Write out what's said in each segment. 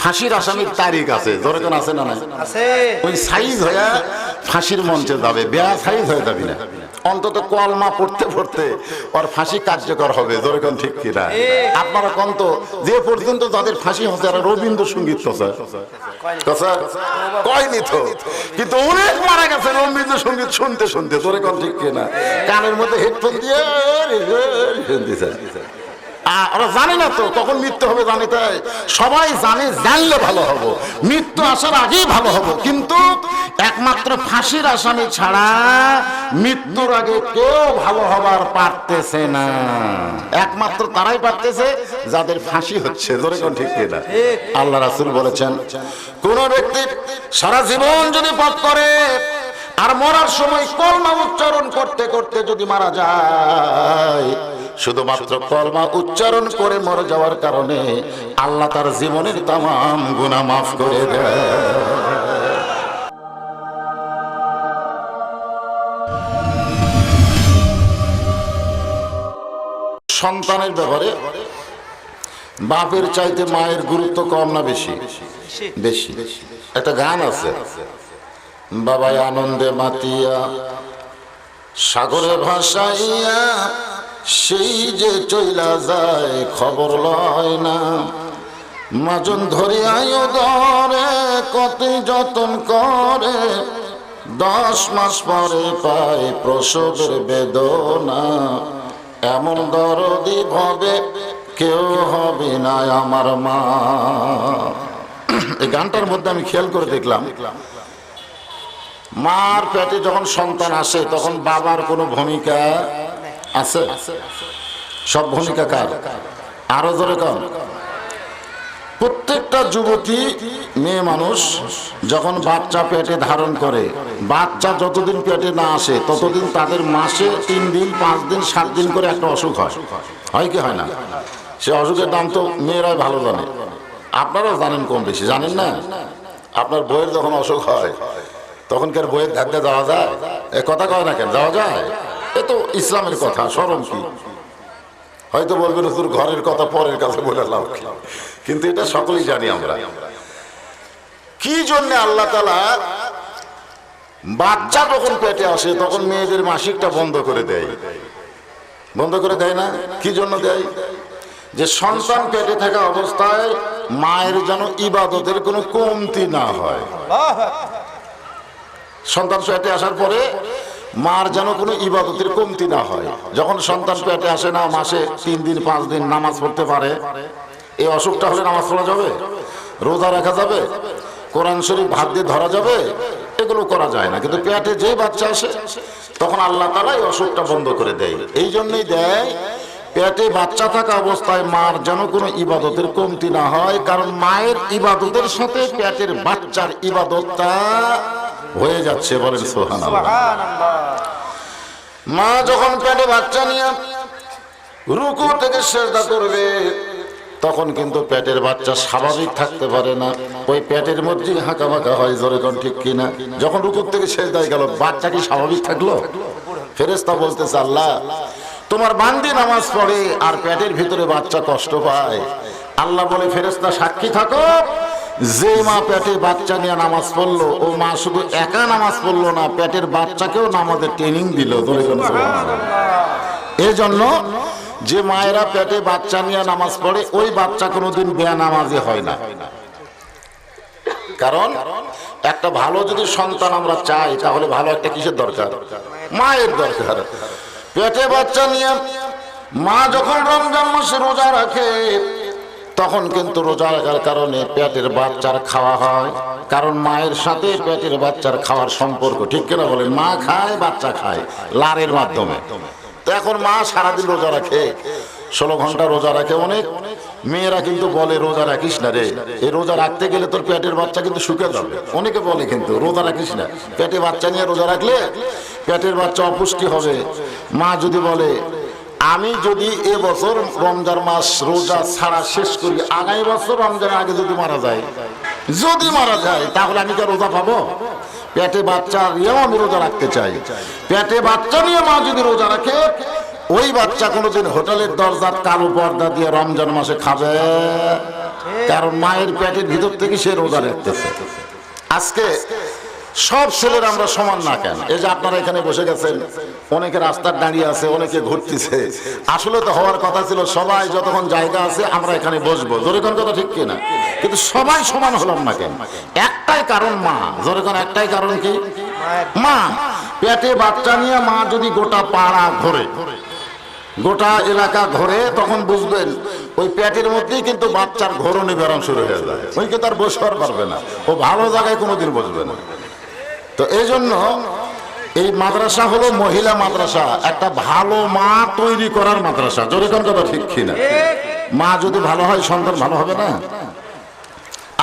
ফাঁসির আসামির তারিখ আছে যেরকম আছে না নাই ওই সাইজ হয়ে ফাঁসির মঞ্চে যাবে বেয়া সাইজ হয়ে যাবি না অন্তত কলমা পড়তে পড়তে ওর ফাঁসি কার্যকর হবে যেরকম ঠিক কিনা আপনারা কন তো যে পর্যন্ত যাদের ফাঁসি হচ্ছে এরা রবীন্দ্রসঙ্গীত তো স্যার কয়নি তো কিন্তু অনেক মারা গেছে রবীন্দ্রসঙ্গীত শুনতে শুনতে কোন ঠিক কিনা কানের মধ্যে হেডফোন দিয়ে ওরা জানে না তো, কখন মৃত্যু হবে জানে তাই সবাই জানে, জানলে ভালো হব। মৃত্যু আসার আগেই ভালো হব। কিন্তু একমাত্র ফাঁসির আসামি ছাড়া মৃত্যুর আগে কেউ ভালো হবার পারতেছে না। একমাত্র তারাই পারতেছে, যাদের ফাঁসি হচ্ছে। ধরে কোন ঠিক কিনা? আল্লাহ রাসুল বলেছেন, কোন ব্যক্তি সারা জীবন যদি পথ করে আর মরার সময় কলমা উচ্চারণ করতে করতে যদি মারা যায় শুধুমাত্র কলমা উচ্চারণ করে মরে যাওয়ার কারণে আল্লাহ তার জীবনের তাম গুণা মাফ করে দেয়। সন্তানের ব্যাপারে বাপের চাইতে মায়ের গুরুত্ব কম না বেশি? বেশি। একটা গান আছে বাবাই আনন্দে মাতিয়া। সাগরে ভাসাইয়া সেই যে চইলা যায়, খবর লয় না। মাজন ধরে আয়ো ধরে, কত যতন করে। দশ মাস পরে পায় প্রসবের বেদনা। এমন দরদি ভবে কেউ হবে না আমার মা। এই গানটার মধ্যে আমি খেয়াল করে দেখলাম মার পেটে যখন সন্তান আসে, তখন বাবার কোনো ভূমিকা আছে? সব ভূমিকা কার? আরও ধরে কম প্রত্যেকটা যুবতী, মেয়ে মানুষ যখন বাচ্চা পেটে ধারণ করে, বাচ্চা যতদিন পেটে না আসে, ততদিন তাদের মাসে তিন দিন, পাঁচ দিন, সাত দিন করে একটা অসুখ হয়। হয় কি হয় না? সে অসুখের দাম তো মেয়েরাই ভালো জানে। আপনারাও জানেন কম বেশি। জানেন না? আপনার বইয়ের যখন অসুখ হয় তখনকার বইয়ের ধাক্কা যাওয়া যায়? এ কথা কয় না কেন? যাওয়া যায়? এ তো ইসলামের কথা, স্মরণ কি? হয়তো বলবেন তোর ঘরের কথা পরের কাছে বলে লাভ? কিন্তু এটা সকলেই জানি আমরা। কি জন্য আল্লাহ তালা বাচ্চা যখন পেটে আসে, তখন মেয়েদের মাসিকটা বন্ধ করে দেয়। বন্ধ করে দেয় না? কি জন্য দেয়? যে সন্তান পেটে থাকা অবস্থায় মায়ের যেন ইবাদতের কোনো কমতি না হয়। সন্তান পেটে আসার পরে মার যেন কোনো ইবাদতের কমতি না হয়। যখন সন্তান পেটে আসে না, মাসে তিন দিন, পাঁচ দিন নামাজ পড়তে পারে, এই অসুখটা হলে নামাজ পড়া যাবে? রোজা রাখা যাবে? কোরআন শরীফ ভাত দিয়ে ধরা যাবে? এগুলো করা যায় না। কিন্তু পেটে যে বাচ্চা আসে, তখন আল্লাহ তালা এই অসুখটা বন্ধ করে দেয়। এই জন্যই দেয়, পেটে বাচ্চা থাকা অবস্থায় মার যেন কোনো ইবাদতের কমতি না হয়, কারণ মায়ের ইবাদতের সাথে পেটের বাচ্চার ইবাদতটা হয়ে যাচ্ছে বলেন সোহান মা যখন পেটে বাচ্চা নিয়ে রুকু থেকে সেজদা করবে, তখন কিন্তু পেটের বাচ্চা স্বাভাবিক থাকতে পারে না। ওই পেটের মধ্যে হাঁকা ফাঁকা হয়, জোরে কোন ঠিক কিনা। যখন রুকুর থেকে সেজদায় গেল, বাচ্চা কি স্বাভাবিক থাকল? ফেরেস্তা বলতেছে, আল্লাহ, তোমার বান্দি নামাজ পড়ে আর পেটের ভিতরে বাচ্চা কষ্ট পায়। আল্লাহ বলে ফেরেস্তা সাক্ষী থাকো। যে মা পেটে বাচ্চা নিয়ে নামাজ পড়ল, ও মা শুধু একা নামাজ পড়ল না, পেটের বাচ্চাকেও নামাজের ট্রেনিং দিল ধরে কোন এই জন্য যে মায়েরা পেটে বাচ্চা নিয়ে নামাজ পড়ে, ওই বাচ্চা কোনোদিন বেয়া নামাজি হয় না। কারণ একটা ভালো যদি সন্তান আমরা চাই, তাহলে ভালো একটা কিসের দরকার? মায়ের দরকার। পেটে বাচ্চা নিয়ে মা যখন রমজান মাসে রোজা রাখে তখন কিন্তু রোজা রাখার কারণে পেটের বাচ্চার খাওয়া হয়। কারণ মায়ের সাথে পেটের বাচ্চার খাওয়ার সম্পর্ক, ঠিক কিনা বলেন? মা খায়, বাচ্চা খায়, লারের মাধ্যমে। তো এখন মা সারাদিন রোজা রাখে। ষোলো ঘণ্টা রোজা রাখে অনেক। মেয়েরা কিন্তু বলে, রোজা রাখিস না রে। এই রোজা রাখতে গেলে তোর পেটের বাচ্চা কিন্তু শুকে যাবে। অনেকে বলে কিন্তু, রোজা রাখিস না। পেটে বাচ্চা নিয়ে রোজা রাখলে পেটের বাচ্চা অপুষ্টি হবে। মা যদি বলে আমি যদি এবছর রমজান মাস রোজা ছাড়া শেষ করি, আগামী বছর রমজানের আগে যদি মারা যায়, যদি মারা যায়, তাহলে আমি কি রোজা পাবো? পেটে বাচ্চা নিয়েও আমি রোজা রাখতে চাই। পেটে বাচ্চা নিয়ে মা যদি রোজা রাখে, ওই বাচ্চা কোনোদিন হোটেলের দরজার কালো পর্দা দিয়ে রমজান মাসে খাবে। কারণ মায়ের পেটের ভিতর থেকে সে রোজা রাখতেছে। আজকে সব ছেলেরা আমরা সমান না কেন? এই যে আপনারা এখানে বসে গেছেন, অনেকে রাস্তার দাঁড়িয়ে আছে, অনেকে ঘুরতেছে। আসলে তো হওয়ার কথা ছিল, সবাই যতক্ষণ জায়গা আছে, আমরা এখানে বসবো। জোরেখন কথা ঠিক কিনা? কিন্তু সবাই সমান হলাম না কেন? একটাই কারণ মা। জোরেখন, একটাই কারণ কি? মা, পেটে বাচ্চা নিয়ে মা যদি গোটা পাড়া ঘোরে, গোটা এলাকা ঘরে, তখন বুঝবেন ওই পেটের মধ্যেই কিন্তু বাচ্চার ঘরণে বেড়ান শুরু হয়ে যায়। ওই কিন্তু আর বসবার পারবে না। ও ভালো জায়গায় কোনোদিন বসবে না। তো এই জন্য এই মাদ্রাসা হলো মহিলা মাদ্রাসা। একটা ভালো মা তৈরি করার মাদ্রাসা। যেরকম কথা ঠিক কিনা। মা যদি ভালো হয়, সন্তান ভালো হবে না?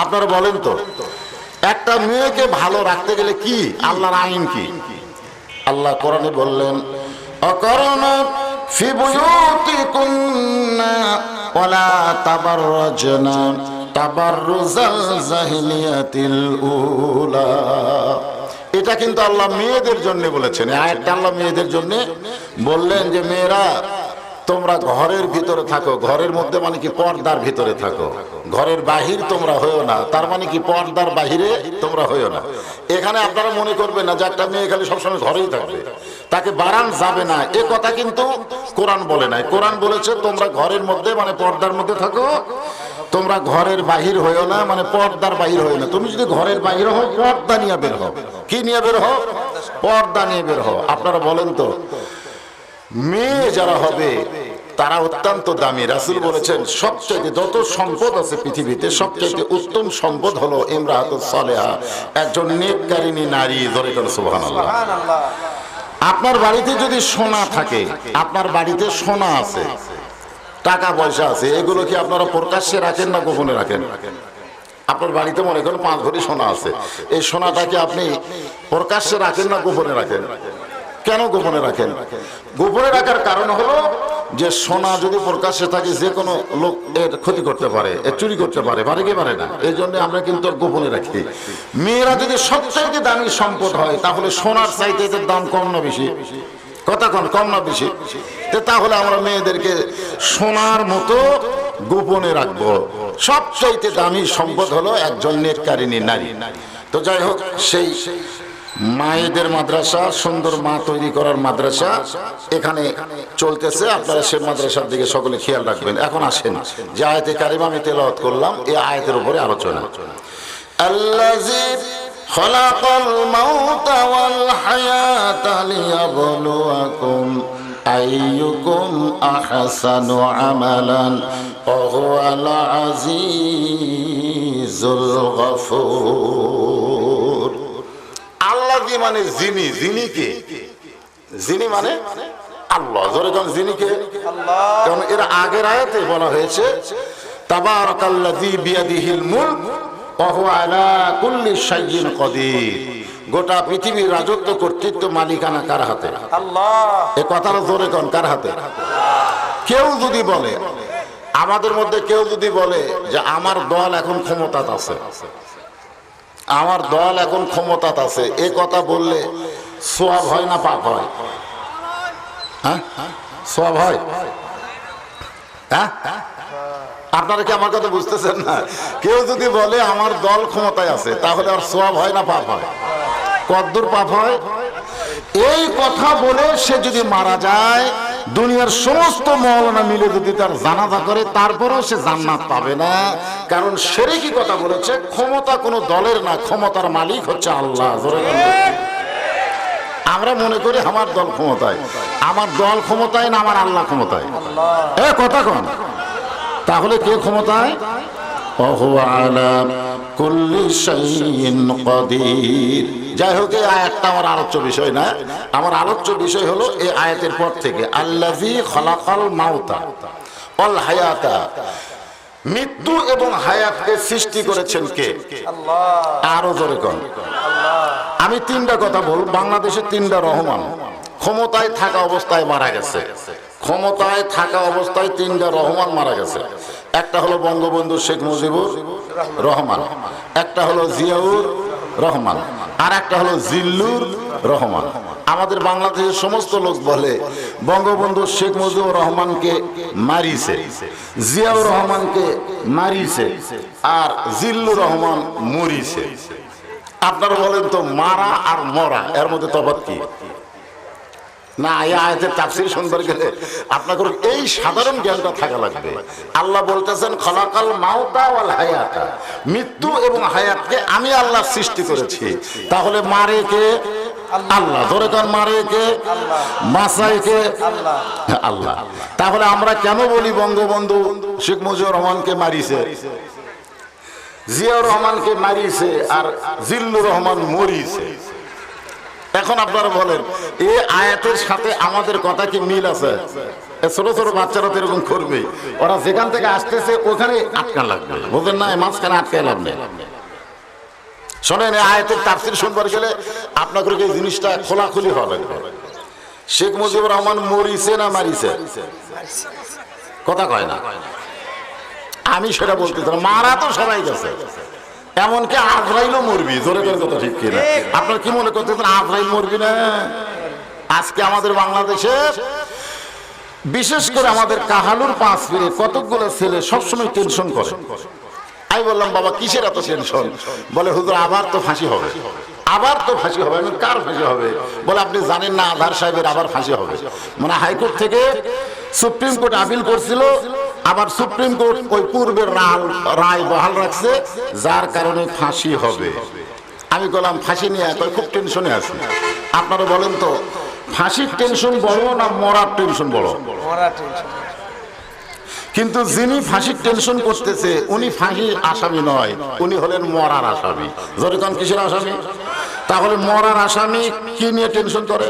আপনারা বলেন তো, একটা মেয়েকে ভালো রাখতে গেলে কি? আল্লাহর আইন কি? আল্লাহ কোরআনে বললেন, অকরণ ফি বুয়ুতিকুন্না জাহিলিয়াতিল উলা। এটা কিন্তু আল্লাহ মেয়েদের জন্য বলেছেন। আয়াতটা আল্লাহ মেয়েদের জন্য বললেন যে, মেয়েরা, তোমরা ঘরের ভিতরে থাকো। ঘরের মধ্যে মানে কি পর্দার ভিতরে থাকো। ঘরের বাহির তোমরা হয়েও না। তার মানে কি পর্দার বাহিরে তোমরা হয়েও না। এখানে আপনারা মনে করবেন না যে একটা মেয়ে খালি সবসময় ঘরেই থাকবে। তাকে বাড়ান যাবে না। এ কথা কিন্তু কোরআন বলে নাই। কোরআন বলেছে, তোমরা ঘরের মধ্যে মানে পর্দার মধ্যে থাকো। তোমরা ঘরের বাহির হয়েও না মানে পর্দার বাহির হয়েও না। তুমি যদি ঘরের বাহির হও পর্দা নিয়ে বের হও। কি নিয়ে বের হও? পর্দা নিয়ে বের হও। আপনারা বলেন তো মেয়ে যারা হবে তারা অত্যন্ত দামি। রাসুল বলেছেন সবচেয়ে যত সম্পদ আছে পৃথিবীতে সবচেয়ে উত্তম সম্পদ হলো সলেহা। একজন নেককারিনী নারী ধরে করে সুবহানাল্লাহ। আপনার বাড়িতে যদি সোনা থাকে আপনার বাড়িতে সোনা আছে টাকা পয়সা আছে, এগুলো কি আপনারা প্রকাশ্যে রাখেন না গোপনে রাখেন? আপনার বাড়িতে মনে করেন পাঁচ ভরি সোনা আছে, এই সোনাটাকে আপনি প্রকাশ্যে রাখেন না গোপনে রাখেন? কেন গোপনে রাখেন? গোপনে রাখার কারণ হলো যে সোনা যদি প্রকাশ্যে থাকে, যে কোনো লোক এর ক্ষতি করতে পারে, এর চুরি করতে পারে পারে কি পারে না? এই জন্য আমরা কিন্তু গোপনে রাখি। মেয়েরা যদি সবচাইতে দামি সম্পদ হয়, তাহলে সোনার চাইতে দাম কম না বেশি? কথা কম না বেশি? তাহলে আমরা মেয়েদেরকে সোনার মতো গোপনে রাখবো সবচাইতে দামি সম্পদ হলো একজন নেটকারিনী নারী তো যাই হোক সেই মায়েদের মাদ্রাসা সুন্দর মা তৈরি করার মাদ্রাসা এখানে চলতেছে আপনারা সে মাদ্রাসার দিকে সকলে খেয়াল রাখবেন এখন আসেন যে আয়তে কারিমা আমি তেলাওয়াত করলাম এই আয়তের উপরে আলোচনা আল্লাজি خلق الموت والحياة ليبلوكم أيكم أحسن عملا وهو العزيز الغفور আল্লাহ দি মানে জিনি জিনি কে জিনি মানে আল্লাহ জোরে কোন জিনি কে কারণ এর আগের আয়াতে বলা হয়েছে তাবারাকাল্লাযী বিয়াদিহিল মুলক ওয়া হুয়া আলা কুল্লি শাইইন কদির গোটা পৃথিবীর রাজত্ব কর্তৃত্ব মালিকানা কার হাতে? এ কথাটা জোরে কোন কার হাতে? কেউ যদি বলে আমাদের মধ্যে কেউ যদি বলে যে আমার দল এখন ক্ষমতাত আছে আমার দল এখন ক্ষমতাত আছে এ কথা বললে সোয়াব হয় না পাপ হয়? হ্যাঁ? সোয়াব হয়? হ্যাঁ? আপনারা কি আমার কথা বুঝতেছেন না? কেউ যদি বলে আমার দল ক্ষমতায় আছে তাহলে আর সোয়াব হয় না পাপ হয়? কদ্দুর পাপ হয়। এই কথা বলে সে যদি মারা যায়, দুনিয়ার সমস্ত মৌলানা মিলে যদি তার জানাজা করে, তারপরেও সে জান্নাত পাবে না। কারণ সেরে কি কথা বলেছে, ক্ষমতা কোনো দলের না, ক্ষমতার মালিক হচ্ছে আল্লাহ। আমরা মনে করি আমার দল ক্ষমতায়। আমার দল ক্ষমতায় না আমার আল্লাহ ক্ষমতায়? এ, কথা কন। তাহলে কে ক্ষমতায়? অহু আলা কুল্লি শাইইন কদির। যাই হোক এই আয়াতটা আমার আলোচ্য বিষয় না। আমার আলোচ্য বিষয় হলো এই আয়াতের পর থেকে আল্লাযী খলাকাল মাউতা অল হায়াতা। মৃত্যু এবং হায়াতকে সৃষ্টি করেছেন কে? আরও জোরে কন। আমি তিনটা কথা বল বাংলাদেশে তিনটা রহমান। ক্ষমতায় থাকা অবস্থায় মারা গেছে। ক্ষমতায় থাকা অবস্থায় তিনটা রহমান মারা গেছে। একটা হলো বঙ্গবন্ধু শেখ মুজিবুর রহমান একটা হলো জিয়াউর রহমান। আর একটা হলো জিল্লুর রহমান। আমাদের বাংলাদেশের সমস্ত লোক বলে, বঙ্গবন্ধু শেখ মুজিবুর রহমানকে মারিছে জিয়াউর রহমানকে মারিছে আর জিল্লুর রহমান মরিছে আপনারা বলেন তো মারা আর মরা, এর মধ্যে তফাৎ কি? না, এই আয়াতের তাফসীর শুনবার গেলে আপনাকে এই সাধারণ জ্ঞানটা থাকা লাগবে। আল্লাহ বলতেছেন, খলাকাল মাউতা ওয়াল হায়াতা। মৃত্যু এবং হায়াতকে আমি আল্লাহ সৃষ্টি করেছি। তাহলে মারে কে? আল্লাহ। ধরে কার, মারে কে? মাসাই কে? আল্লাহ। তাহলে আমরা কেন বলি বঙ্গবন্ধু শেখ মুজিবুর রহমানকে মারিছে? জিয়াউর রহমানকে মারিছে আর জিল্লুর রহমান মরিছে। এখন আপনারা বলেন, এই আয়াতের সাথে আমাদের কথা কি মিল আছে? ছোট ছোট বাচ্চারা তো এরকম করবে। ওরা যেখান থেকে আসতেছে, ওখানে আটকা লাগবে। বুঝলেন না? মাঝখানে আটকায় লাভ শোনেন আয়াতের তাফসির শুনবার গেলে আপনাদের এই জিনিসটা খোলাখুলি লাগবে শেখ মুজিবুর রহমান মরিছে না মারিছে? কথা কয় না। আমি সেটা বলতে চাই মারা তো সবাই গেছে। এমনকি আজরাইলও মরবি জোরে করে কথা ঠিক কিনা? আপনার কি মনে করতেছেন আজরাইল মরবি না? আজকে আমাদের বাংলাদেশে বিশেষ করে আমাদের কাহালুর পাঁচ ফিরে কতকগুলো ছেলে সবসময় টেনশন করে। আমি বললাম বাবা কিসের এত টেনশন বলে হুজুর আবার তো ফাঁসি হবে। আবার তো ফাঁসি হবে? আমি কার ফাঁসি হবে? বলে আপনি জানেন না আধার সাহেবের আবার ফাঁসি হবে। মানে হাইকোর্ট থেকে সুপ্রিম কোর্ট আপিল করছিল আবার সুপ্রিম কোর্ট ওই পূর্বের রায় রায় বহাল রাখছে যার কারণে ফাঁসি হবে। আমি বললাম ফাঁসি নিয়ে খুব টেনশনে আছি। আপনারা বলেন তো ফাঁসির টেনশন বড় না মরার টেনশন বড়? কিন্তু যিনি ফাঁসির টেনশন করতেছে উনি ফাঁসির আসামি নয় উনি হলেন মরার আসামি। জরিকান কিসের আসামি? তাহলে মরার আসামি কি নিয়ে টেনশন করে?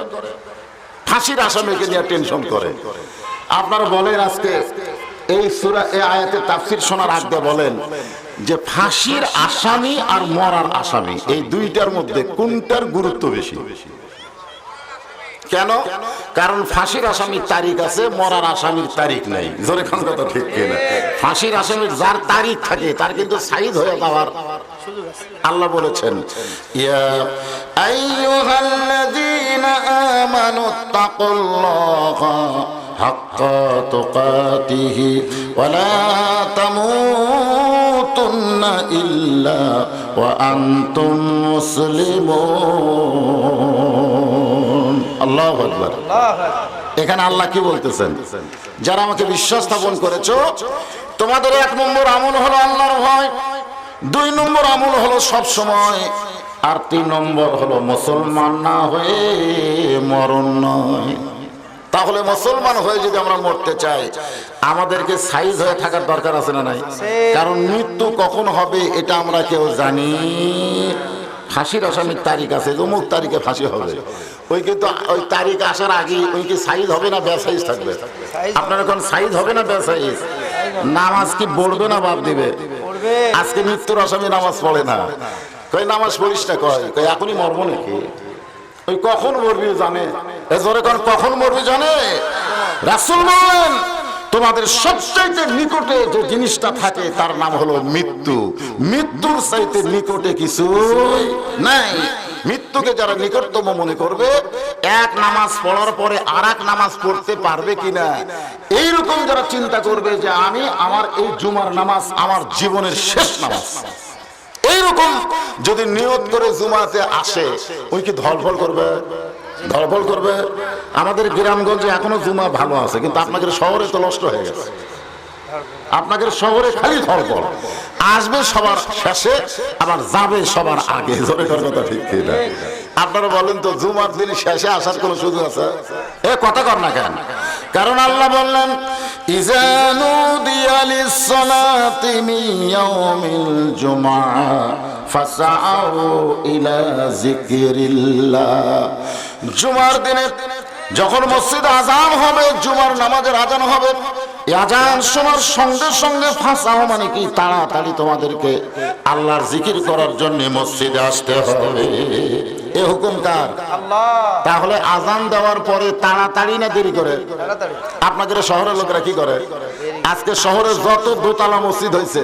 ফাঁসির আসামিকে নিয়ে টেনশন করে। আপনারা বলেন আজকে এই সুরা, এই আয়াতের তাফসির শোনার আগে বলেন যে ফাঁসির আসামি আর মরার আসামি, এই দুইটার মধ্যে কোনটার গুরুত্ব বেশি? কেন? কারণ ফাঁসির আসামির তারিখ আছে, মরার আসামির তারিখ নাই। জোরে খান কথা ঠিক কিনা? ফাঁসির আসামির যার তারিখ থাকে, তার কিন্তু সাইদ হয়ে যাওয়ার আল্লাহ বলেছেন, ইয়া আইয়ুহাল্লাযীনা আমানু তাকুল্লাহা ওয়া লা তামুতুন্না ইল্লা ওয়া আনতুম মুসলিমুন। আল্লাহু আকবার। এখানে আল্লাহ কি বলতেছেন? যারা আমাকে বিশ্বাস স্থাপন করেছ, তোমাদের এক নম্বর আমল হলো আল্লাহর ভয়, দুই নম্বর আমল হলো সব সময়, আর তিন নম্বর হলো মুসলমান না হয়ে মরণ নয়। তাহলে মুসলমান হয়ে যদি আমরা মরতে চাই আমাদেরকে সাইজ হয়ে থাকার দরকার আছে না নাই? কারণ মৃত্যু কখন হবে এটা আমরা কেউ জানি। ফাঁসির আসামির তারিখ আছে অমুক তারিখে ফাঁসি হবে। ওই কিন্তু ওই তারিখ আসার আগে ওই কি সাইজ হবে না বেসাইজ থাকবে? আপনার এখন সাইজ হবে না বেসাইজ নামাজ কি বলবে না বাদ দিবে? আজকে মৃত্যুর আসামি নামাজ পড়ে না। কই নামাজ পড়িস না কয়? কই এখনই মরবো নাকি? ওই কখন মরবি জানে? এ জোরে কোন, কখন মরবি জানে? রাসূল বলেন, তোমাদের সবচাইতে নিকটে যে জিনিসটা থাকে, তার নাম হলো মৃত্যু। মৃত্যুর চাইতে নিকটে কিছু নাই। মৃত্যুকে যারা নিকটতম মনে করবে, এক নামাজ পড়ার পরে আর নামাজ পড়তে পারবে কিনা? এইরকম যারা চিন্তা করবে যে আমি আমার এই জুমার নামাজ আমার জীবনের শেষ নামাজ। এইরকম যদি নিয়ত করে জুমাতে আসে, ওই কি ধলফল করবে? ধলফল করবে? আমাদের গ্রামগঞ্জে এখনও জুমা ভালো আছে, কিন্তু আপনাদের শহরে তো নষ্ট হয়ে গেছে। আপনাদের শহরে খালি ধলফল। আসবে সবার শেষে, আবার যাবে সবার আগে। জোরে কথা ঠিক ঠিক আপনারা বলেন তো, জুমার দিন শেষে আসার কোনো সুযোগ আছে? এ, কথা কর না কেন? কারণ আল্লাহ বললেন ইজানু দিয়ালিস সালাতি ইয়াউমিল জুমআ, ফাসআউ ইলা যিকরিল্লাহ। জুমার দিনে যখন মসজিদ আজান হবে, জুমার নামাজের আজান হবে আজান শোনার সঙ্গে সঙ্গে ফাঁসাও মানে কি? তাড়াতাড়ি তোমাদেরকে আল্লাহর জিকির করার জন্য মসজিদে আসতে হবে। এ হুকুম কার? তাহলে আজান দেওয়ার পরে তাড়াতাড়ি না দেরি করে? আপনাদের শহরের লোকেরা কি করে? আজকে শহরে যত দোতলা মসজিদ হয়েছে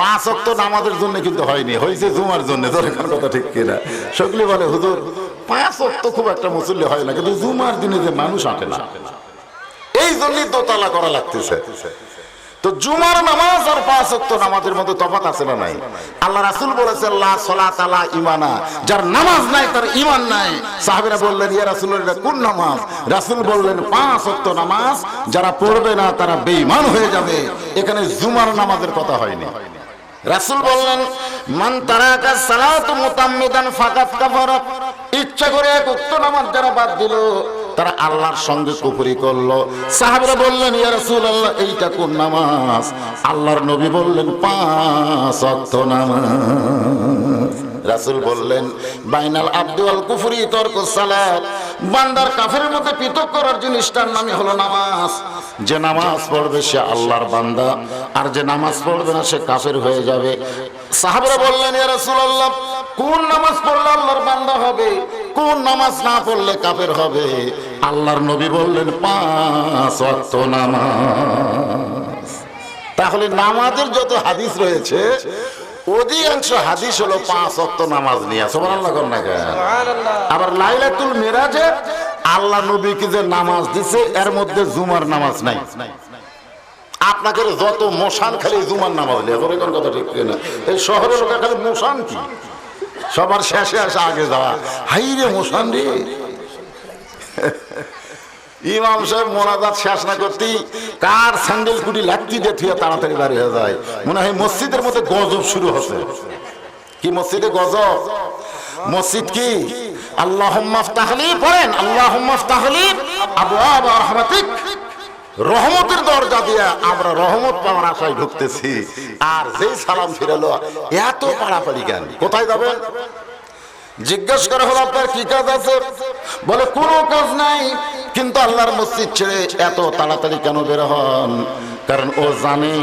পাঁচ অক্ত নামাজের জন্য কিন্তু হয়নি। হয়েছে জুমার জন্য কথা ঠিক কিনা? সকলে বলে হুজুর পাঁচ অক্ত খুব একটা মুসল্লি হয় না কিন্তু জুমার দিনে যে মানুষ আটে না। এই জন্যই দোতলা করা লাগতেছে। তো জুমার নামাজ আর পাঁচ নামাজের মধ্যে তফাৎ আছে না নাই? আল্লাহ রাসূল বলেছেন, লা সালাত আলা ইমানা যার নামাজ নাই, তার ঈমান নাই। সাহাবীরা বললেন, ইয়া এটা কোন নামাজ? রাসূল বললেন, পাঁচ নামাজ। যারা পড়বে না, তারা বেঈমান হয়ে যাবে। এখানে জুমার নামাজের কথা হয়নি। রাসূল বললেন, মান তারাকা সালাতু মুতাম্মিদান ফাকাত কাফারা ইচ্ছা করে এক উক্ত নামাজ যারা বাদ দিল তারা আল্লাহর সঙ্গে কুফরি করল। সাহাবরা বললেন, ইয়া রাসূলুল্লাহ, এইটা কোন নামাজ? আল্লাহর নবী বললেন, পাঁচ ওয়াক্ত নামাজ। রাসূল বললেন, বাইনাল আব্দুল কুফরি তর্ক সালাত। বান্দার কাফেরের মধ্যে পৃথক করার জিনিসটার নামই হলো নামাজ। যে নামাজ পড়বে সে আল্লাহর বান্দা, আর যে নামাজ পড়বে না সে কাফের হয়ে যাবে। সাহাবরা বললেন, ইয়া রাসূলুল্লাহ, কোন নামাজ পড়লে আল্লাহর বান্দা হবে? কোন নামাজ না পড়লে কাফের হবে? আল্লাহর নবী বললেন, পাঁচ ওয়াক্ত নামাজ। তাহলে নামাজের যত হাদিস রয়েছে অধিকাংশ হাদিস হলো পাঁচ অক্ত নামাজ নিয়ে সুবহানাল্লাহ কর না কেন? আবার লাইলাতুল মিরাজে আল্লাহ নবীকে যে নামাজ দিছে এর মধ্যে জুমার নামাজ নাই। আপনাকে যত মশান খালি জুমার নামাজ নিয়ে কোন কথা ঠিক না এই শহরের লোকের খালি মশান কি? সবার শেষে আসে আগে যাওয়া। হাই রে মশান রে। ইমাম সাহেব মোনাজাত শেষ না করতেই কার স্যান্ডেল কুটি লাঠি দিয়ে থুয়ে তাড়াতাড়ি বাড়ি হয়ে যায়। মনে হয় মসজিদের মধ্যে গজব শুরু হচ্ছে। কি মসজিদে গজব? মসজিদ কি? আল্লাহ তাহলি পড়েন আল্লাহ তাহলি আবু আবা রহমতের দরজা দিয়ে আমরা রহমত পাওয়ার আশায় ঢুকতেছি। আর যেই সালাম ফিরালো, এত পাড়াপাড়ি কেন কোথায় যাবেন জিজ্ঞেস করা, হলো আপনার কি কাজ আছে? বলে, কোনো কাজ নাই। কিন্তু আল্লাহর মসজিদ ছেড়ে এত তাড়াতাড়ি কেন বের হন? কারণ ও জানে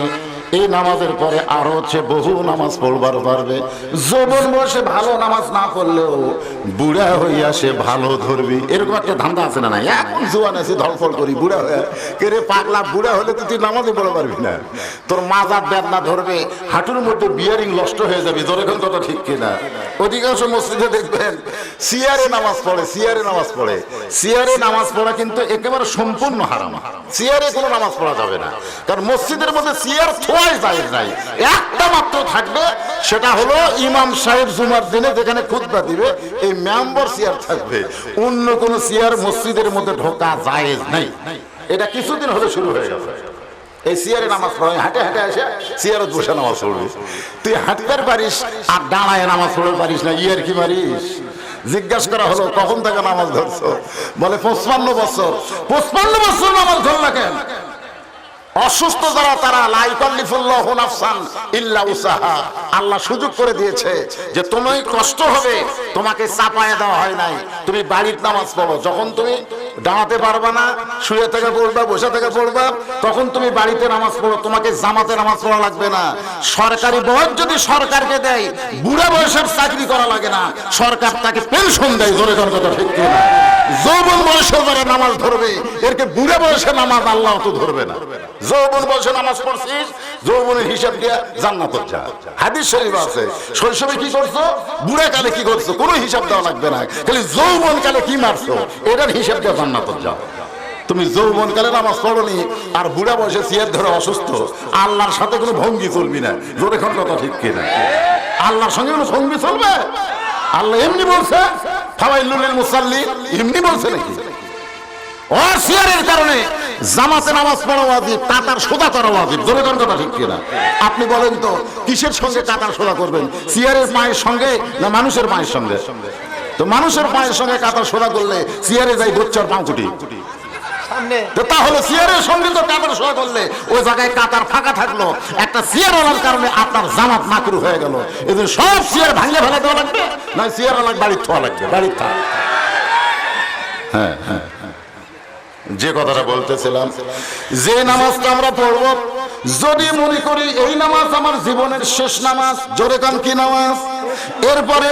এই নামাজের পরে আরও হচ্ছে বহু নামাজ পড়বার পারবে। যৌবন বয়সে ভালো নামাজ না পড়লেও বুড়া হইয়া সে ভালো ধরবি। এরকম একটা ধান্দা আছে না না এখন জোয়ান আছে ধলফল করি, বুড়া হয়ে কে রে পাগলা, বুড়া হলে তো তুই নামাজে পড়ে পারবি না। তোর মাজার বেদনা ধরবে, হাঁটুর মধ্যে বিয়ারিং নষ্ট হয়ে যাবে যখন কথা ঠিক কিনা? অধিকাংশ মসজিদে দেখবেন, সিয়ারে নামাজ পড়ে, সিয়ারে নামাজ পড়ে। সিয়ারে নামাজ পড়া কিন্তু একেবারে সম্পূর্ণ হারাম। সিয়ারে কোনো নামাজ পড়া যাবে না। কারণ মসজিদের মধ্যে সিয়ার সেটা হলো ইমাম সাহেব জুমার দিনে যেখানে খুতবা দিবে, এই মেম্বার সিয়ার থাকবে। অন্য কোন সিয়ার মসজিদের মধ্যে ঢোকা যায় নাই। এটা কিছুদিন হলে শুরু হয়ে গেছে। এই নামাজ হাঁটে হাঁটে আসে নামাজ তুই পারিস, আর নামাজ পড়তে পারিস না কি জিজ্ঞাসা করা হলো, কখন থেকে নামাজ ধরছো? বলে, পঁচপান্ন বছর। পঁচপান্ন বছর নামাজ ধরলা কেন? অসুস্থ যারা, তারা লাইকাল্লিফুল্লাহ নাফসান ইল্লা উসাহা। আল্লাহ সুযোগ করে দিয়েছে যে তুমি কষ্ট হবে, তোমাকে চাপায় দেওয়া হয় নাই। তুমি বাড়ির নামাজ পড়ো। যখন তুমি দাঁড়াতে পারবা না, শুয়ে থেকে পড়বা, বসে থেকে পড়বা, তখন তুমি বাড়িতে নামাজ পড়ো। তোমাকে জামাতে নামাজ পড়া লাগবে না। সরকারি বয়স যদি সরকারকে দেয়, বুড়া বয়সের চাকরি করা লাগে না। সরকার তাকে পেনশন দেয়, জোরে কথা ঠিক কিনা। যৌবন বয়সে যারা নামাজ ধরবে। এরকে বুড়া বয়সে নামাজ আল্লাহ তো ধরবে না। যৌবন বয়সে নামাজ পড়ছিস, যৌবনের হিসাব দিয়া জান্নাত যা। হাদিস শরীফ আছে। শৈশবে কি করছ? বুড়া কালে কি করছ? কোনো হিসাব দেওয়া লাগবে না। খালি যৌবন কালে কি মারছো? এটার হিসাব দিয়া জান্নাত যাও তুমি যৌবন কালে নামাজ পড়নি, আর বুড়া বয়সে সিয়ার ধরে অসুস্থ। আল্লাহর সাথে কোনো ভঙ্গি চলবি না। জোরে খান কথা ঠিক কিনা? আল্লাহর সঙ্গে কোনো ভঙ্গি চলবে? আল্লাহ এমনি বলছে, ফাওয়াইলুল মুসাল্লি, এমনি বলছে নাকি? অসিয়ারের কারণে জামাতে নামাজ পড়া ওয়াজিব কাতার সোজা করা ওয়াজিব। জোরে কোন কথা ঠিক কিনা? আপনি বলেন তো কিসের সঙ্গে কাতার সোজা করবেন? সিয়ারের পায়ের সঙ্গে না মানুষের পায়ের সঙ্গে? তো মানুষের পায়ের সঙ্গে কাতার সোজা করলে সিয়ারে যাই বচ্চার পাঁকুটি তো তাহলে সিয়ারের সঙ্গে তো কাতার সোজা করলে ওই জায়গায় কাতার ফাঁকা থাকল। একটা সিয়ার আলার কারণে আপনার জামাত নাকরু হয়ে গেল। এদের সব সিয়ার ভাঙলে ফেলে দেওয়া লাগবে? না সিয়ার আলার বাড়ির থোয়া লাগবে বাড়ির থাক হ্যাঁ হ্যাঁ। যে কথাটা বলতেছিলাম, যে নামাজটা আমরা পড়ব, যদি মনে করি এই নামাজ আমার জীবনের শেষ নামাজ, জোরে কান কি নামাজ? এরপরে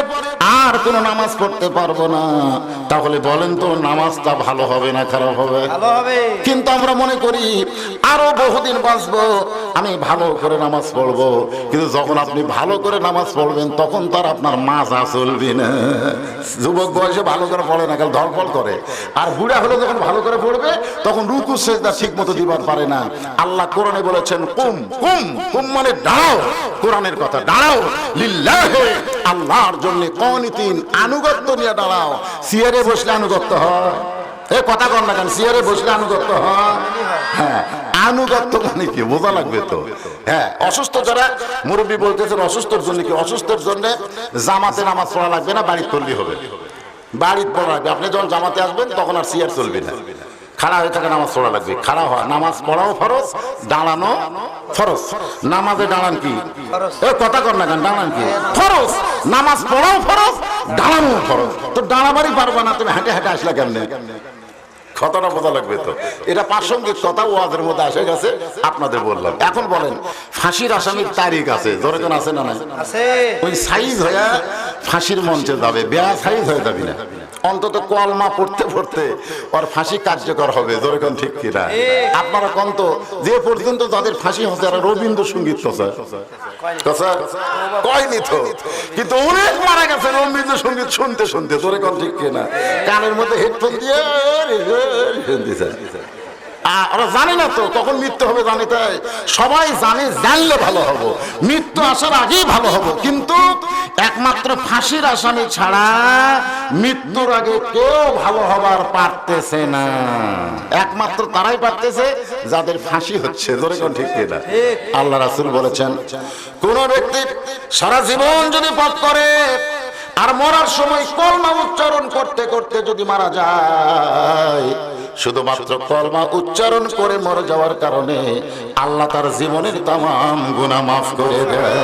আর কোনো নামাজ পড়তে পারব না। তাহলে বলেন তো নামাজটা ভালো হবে না খারাপ হবে? কিন্তু আমরা মনে করি আরও বহুদিন বাঁচবো আমি ভালো করে নামাজ পড়ব। কিন্তু যখন আপনি ভালো করে নামাজ পড়বেন তখন তার আপনার মাজা চলবে না। যুবক বয়সে ভালো করে পড়ে না কাল ধরপল করে। আর বুড়া হলে যখন ভালো করে পড়বে তখন রুকু সেজদা ঠিক মতো দিবার পারে না। আল্লাহ কোরআনে বলেছেন কুম কুম কুম মানে দাঁড়াও। কোরআনের কথা দাঁড়াও লিল্লাহে। আল্লাহর জন্য কনিতিন আনুগত্য নিয়ে দাঁড়াও। সিয়ারে বসলে আনুগত্য হয়। এ কথা কর না কেন, সিয়ারে বসলে আনুগত্য হয়। হ্যাঁ আনুগত্য মানে কি? বোঝা লাগবে তো। হ্যাঁ অসুস্থ যারা, মুরব্বী বলতেছেন অসুস্থর জন্য কি? অসুস্থর জন্য জামাতে নামাজ পড়া লাগবে না বাড়িতে করলেই হবে। বাড়িতে পড়া লাগবে। আপনি যখন জামাতে আসবেন, তখন আর সিয়ার চলবে না। খাড়া হয়ে থাকে নামাজ পড়া লাগবে। খাড়া হওয়া নামাজ পড়াও ফরজ দাঁড়ানো ফরজ। নামাজে দাঁড়ান কি। কথা কর না কেন দাঁড়ান কি? ফরজ নামাজ পড়াও ফরজ দাঁড়ানো ফরজ। তো দাঁড়াবারই পারবা না তুমি হেঁটে হেঁটে আসলে কেমনে? কথাটা বোঝা লাগবে তো। এটা প্রাসঙ্গিক কথা ওয়াজের মধ্যে আসে গেছে আপনাদের বললাম। এখন বলেন ফাঁসির আসামির তারিখ আছে ধরে কেন আছে না নাই? ওই সাইজ হয়ে ফাঁসির মঞ্চে যাবে বেয়া সাইজ হয়ে যাবি না। অন্তত কলমা পড়তে পড়তে ওর ফাঁসি কার্যকর হবে যেরকম ঠিক কিনা আপনারা কন্ত যে পর্যন্ত তাদের ফাঁসি হচ্ছে আর রবীন্দ্রসঙ্গীত কথা কয়নি তো কিন্তু অনেক মারা গেছে রবীন্দ্রসঙ্গীত শুনতে শুনতে ঠিক কিনা কানের মধ্যে হেডফোন দিয়ে ওরা জানে না তো মৃত্যু হবে জানে তাই। সবাই জানে, জানলে ভালো হব। মৃত্যু আসার আগেই ভালো হব। কিন্তু একমাত্র ফাঁসির আসামি ছাড়া মৃত্যুর আগে কেউ ভালো হবার পারতেছে না। একমাত্র তারাই পারতেছে, যাদের ফাঁসি হচ্ছে। ধরে কোন ঠিক কিনা? আল্লাহ রাসুল বলেছেন, কোন ব্যক্তি সারা জীবন যদি পাপ করে, আর মরার সময় কলমা উচ্চারণ করতে করতে যদি মারা যায় শুধুমাত্র কলমা উচ্চারণ করে মরে যাওয়ার কারণে আল্লাহ তার জীবনের তাম গুণা মাফ করে দেয়।